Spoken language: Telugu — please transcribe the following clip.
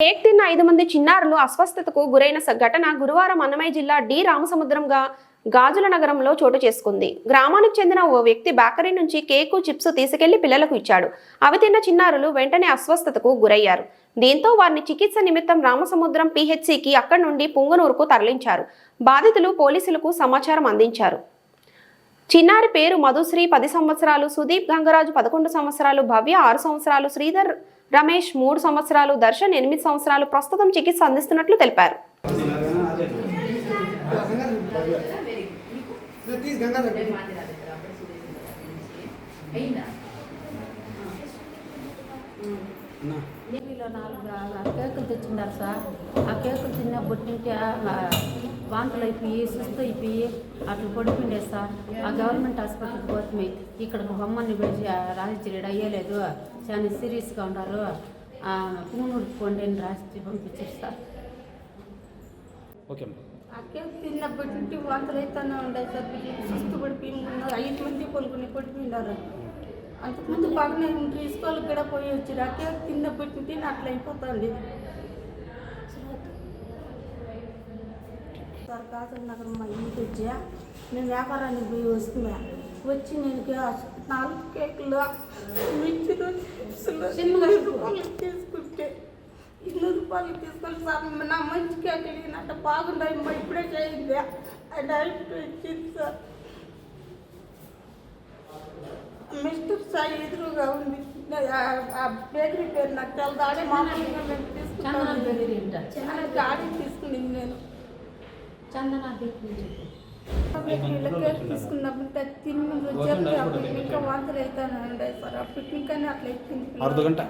కేక్ తిన్న ఐదు మంది చిన్నారులు అస్వస్థతకు గురైన స- ఘటన గురువారం అన్నమయ్య జిల్లా డి రామసముద్రంగా గాజుల నగరంలో చోటు చేసుకుంది. గ్రామానికి చెందిన ఓ వ్యక్తి బేకరీ నుంచి కేకు చిప్స్ తీసుకెళ్ళి పిల్లలకు ఇచ్చాడు. అవి తిన్న చిన్నారులు వెంటనే అస్వస్థతకు గురయ్యారు. దీంతో వారిని చికిత్స నిమిత్తం రామసముద్రం పిహెచ్సికి అక్కడి నుండి పుంగనూరుకు తరలించారు. బాధితులు పోలీసులకు సమాచారం అందించారు. చిన్నారి పేరు మధుశ్రీ పది సంవత్సరాలు సుదీప్ గంగరాజు పదకొండు సంవత్సరాలు భవ్య ఆరు సంవత్సరాలు శ్రీధర్ రమేష్ మూడు సంవత్సరాలు దర్శన్ ఎనిమిది సంవత్సరాలు ప్రస్తుతం చికిత్స అందిస్తున్నట్లు తెలిపారు. నాలుగు కేకులు తెచ్చిండారు సార్. ఆ కేకులు తిన్నప్పటి నుంచి ఆ వాంతులు అయిపోయి సుస్తు అయిపోయి అట్లా పడిపోయిండే సార్. ఆ గవర్నమెంట్ హాస్పిటల్కి పోతే ఇక్కడ బొమ్మని పెట్టి రాజిచ్చిరాడు అయ్యలేదు. చాలా సీరియస్గా ఉన్నారు. పుంగనూరుకి పోండి అని రాసి పంపించారు సార్. ఓకే అమ్మా ఆ కేక్ తిన్నప్పటి నుండి వాంతులు అయితేనే ఉండే సార్. సుస్తు పడిపోయి ఐదు మంది కొనుక్కుని పడిపోయినారు. అంతకుముందు బాగానే స్కూల్కి కూడా పోయి వచ్చారు ఆ కేక్ తిన్నప్పటి నుండి అట్లా అయిపోతుంది. కాజల్ నగరం మా ఇంటికి వచ్చా నేను వ్యాపారానికి పోయి వస్తున్నా. వచ్చి నేను నాలుగు కేకులు తీసుకుంటే ఇన్ని రూపాయలు తీసుకొని సార్ నా మంచి కేకులు ఈయనంట బాగున్నాయి మా ఇప్పుడే చేయింది అండ్ వచ్చింది సార్. మిస్టర్ సాయి ఎదురుగా ఉంది. బేకరీ పేరు నాకు తెలదు. ఆడే మామూలుగా మేము చాలా గాడి తీసుకునింది నేను. చందన కేక్ తీసుకున్నప్పుడు తిని వచ్చాక అప్పుడు ఇంకా వాంతులు అవుతానండి సార్. ఆ పిక్నిక్ అని అట్లా ఎక్కింది అర్ధ గంట